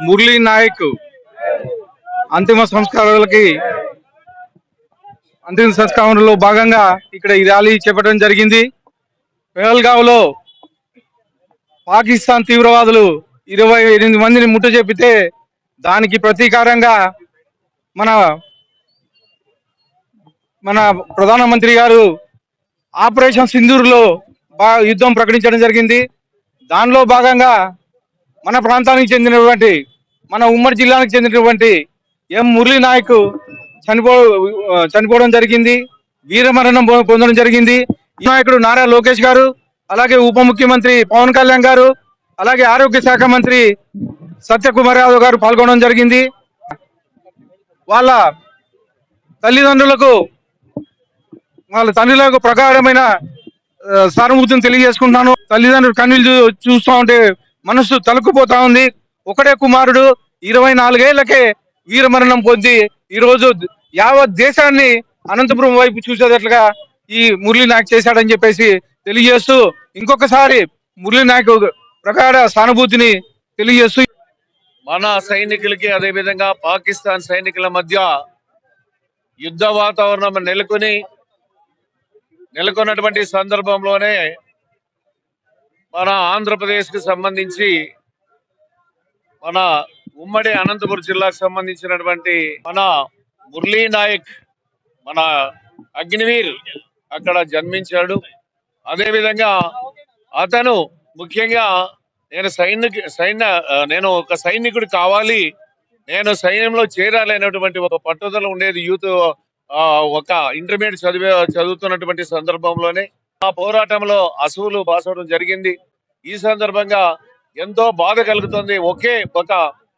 మురళీ నాయక్ అంతిమ సంస్కారాలకి అంతిమ సంస్కారంలో భాగంగా ఇక్కడ ఈ ర్యాలీ చేపట్టడం జరిగింది. పెహల్గావ్లో పాకిస్తాన్ తీవ్రవాదులు ఇరవై ఎనిమిది మందిని ముట్టు చెప్పితే దానికి ప్రతీకారంగా మన మన ప్రధానమంత్రి గారు ఆపరేషన్ సింధూర్లో యుద్ధం ప్రకటించడం జరిగింది. దానిలో భాగంగా మన ప్రాంతానికి చెందినటువంటి మన ఉమ్మడి జిల్లానికి చెందినటువంటి ఎం మురళీ నాయక్ చనిపో చనిపోవడం జరిగింది. వీరమరణం పొందడం జరిగింది. ఈ నాయకుడు నారా లోకేష్ గారు అలాగే ఉప ముఖ్యమంత్రి పవన్ కళ్యాణ్ గారు అలాగే ఆరోగ్య శాఖ మంత్రి సత్యకుమార్ యాదవ్ గారు పాల్గొనడం జరిగింది. వాళ్ళ తల్లిదండ్రులకు వాళ్ళ తండ్రులకు ప్రకారమైన సానుభూతిని తెలియజేసుకుంటున్నాను. తల్లిదండ్రులు కన్నీళ్ళు చూ- ఉంటే మనసు తలుక్కుపోతా ఉంది. ఒకడే కుమారుడు ఇరవై నాలుగేళ్ళకే వీరమరణం పొంది ఈరోజు యావత్ దేశాన్ని అనంతపురం వైపు చూసేటట్లుగా ఈ మురళీ నాయక్ చేశాడని చెప్పేసి తెలియజేస్తూ ఇంకొకసారి మురళీ నాయక్ ప్రగాఢ సానుభూతిని తెలియజేస్తూ మన సైనికులకి అదే విధంగా పాకిస్తాన్ సైనికుల మధ్య యుద్ధ వాతావరణం నెలకొని నెలకొన్నటువంటి సందర్భంలోనే మన ఆంధ్రప్రదేశ్కి సంబంధించి మన ఉమ్మడి అనంతపురం జిల్లాకు సంబంధించినటువంటి మన మురళీ నాయక్ మన అగ్నివీర్ అక్కడ జన్మించాడు. అదేవిధంగా అతను ముఖ్యంగా నేను సైనిక సైన్య నేను ఒక సైనికుడు కావాలి నేను సైన్యంలో చేరాలి అనేటువంటి ఒక పట్టుదల ఉండేది యూత్ ఒక ఇంటర్మీడియట్ చదివే చదువుతున్నటువంటి సందర్భంలోనే. ఆ పోరాటంలో అసువులు బాసవడం జరిగింది. ఈ సందర్భంగా ఎంతో బాధ కలుగుతుంది. ఒకే ఒక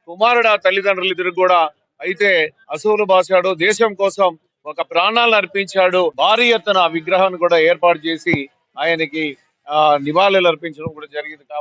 కుమారుడు ఆ తల్లిదండ్రులు ఇద్దరు కూడా అయితే అసువులు బాసాడు దేశం కోసం ఒక ప్రాణాలను అర్పించాడు. భారీ ఎత్తున విగ్రహాన్ని కూడా ఏర్పాటు చేసి ఆయనకి ఆ, నివాళులు అర్పించడం కూడా జరిగింది. కాబట్టి